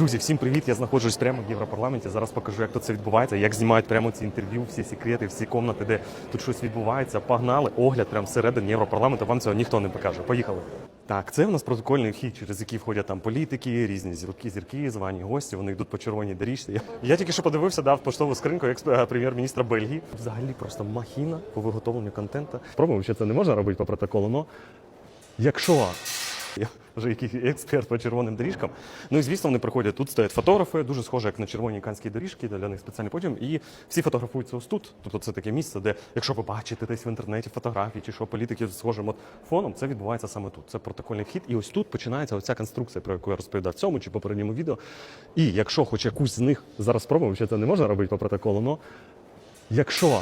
Друзі, всім привіт! Я знаходжусь прямо в Європарламенті. Зараз покажу, як тут це відбувається, як знімають прямо ці інтерв'ю, всі секрети, всі комнати, де тут щось відбувається. Погнали огляд прямо всередині Європарламенту. Вам цього ніхто не покаже. Поїхали. Так, це в нас протокольний вхід, через який входять там політики, різні зірки, зірки, звані гості. Вони йдуть по червоній доріжці. Я, тільки що подивився, дав поштову скриньку як е, прем'єр-міністра Бельгії. Взагалі просто махіна по виготовленню контенту. Спробуємо, що це не можна робити по протоколу, але якщо вже якийсь експерт по червоним доріжкам. Ну і звісно, вони приходять. Тут стоять фотографи, дуже схоже, як на червоній канській доріжці, для них спеціальний подіум. І всі фотографуються ось тут. Тобто це таке місце, де, якщо ви бачите десь в інтернеті фотографії чи що політики з схожим от фоном, це відбувається саме тут. Це протокольний вхід. І ось тут починається оця конструкція, про яку я розповідав в цьому чи попередньому відео. І якщо хоч якусь з них зараз спробуємо, що це не можна робити по протоколу, але якщо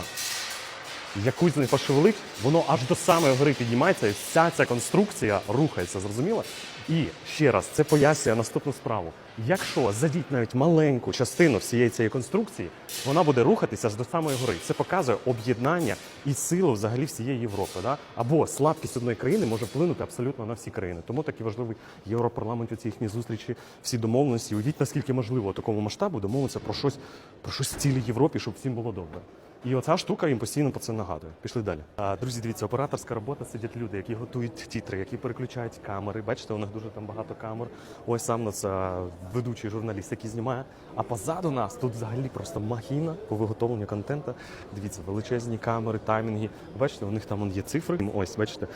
якусь них пошевелить, воно аж до самої гори піднімається, і вся ця конструкція рухається, зрозуміло? І ще раз, це пояснює наступну справу. Якщо задіть навіть маленьку частину всієї цієї конструкції, вона буде рухатися аж до самої гори. Це показує об'єднання і силу взагалі всієї Європи. Да? Або слабкість одної країни може вплинути абсолютно на всі країни. Тому такий важливий європарламент, у ці їхні зустрічі, всі домовленості. Уявіть, наскільки можливо такому масштабу домовитися про щось, про щось в цілій Європі, щоб всім було добре. І оця штука їм постійно про це нагадує. Пішли далі. А, друзі, дивіться, операторська робота сидять люди, які готують тітри, які переключають камери. Бачите, у них дуже там багато камер. Ось сам а, ведучий журналіст, який знімає. А позаду нас тут взагалі просто махіна по виготовленню контенту. Дивіться, величезні камери, таймінги. Бачите, у них там є цифри. Ось, бачите,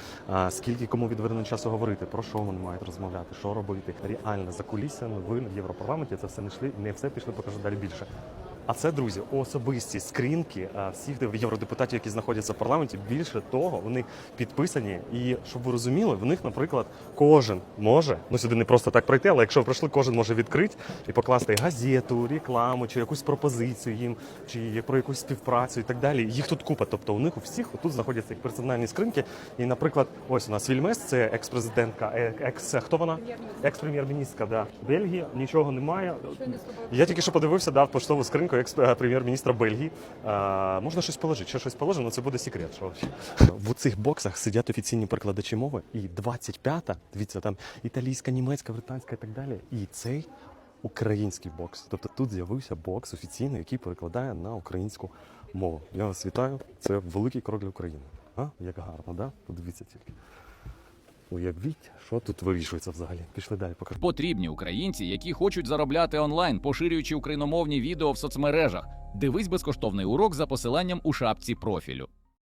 скільки кому відведено часу говорити, про що вони мають розмовляти, що робити. Реально за кулісами ви в Європарламенті це все не йшли, не все пішли, покажу далі більше. А це, друзі, особисті скринки всіх євродепутатів, які знаходяться в парламенті. Більше того, вони підписані. І щоб ви розуміли, в них, наприклад, кожен може ну сюди не просто так пройти, але якщо ви пройшли, кожен може відкрити і покласти газету, рекламу чи якусь пропозицію їм, чи про якусь співпрацю і так далі. Їх тут купа. Тобто у них у всіх тут знаходяться їх персональні скринки. І, наприклад, ось у нас Вільмес, це екс-президентка, е, екс хто вона? Екс-прем'єр-міністра да. Бельгії. Нічого немає. Я тільки що подивився, дав поштову скринку як е, прем'єр-міністра Бельгії. А, можна щось положити, ще щось положено, це буде секрет. Що в цих боксах сидять офіційні перекладачі мови, і 25-та, дивіться, там італійська, німецька, британська і так далі. І цей український бокс. Тобто тут з'явився бокс офіційний, який перекладає на українську мову. Я вас вітаю. Це великий крок для України. А? Як гарно, да? Подивіться тільки. Уявіть, що тут вирішується взагалі. Пішли далі, покажу. Потрібні українці, які хочуть заробляти онлайн, поширюючи україномовні відео в соцмережах. Дивись безкоштовний урок за посиланням у шапці профілю.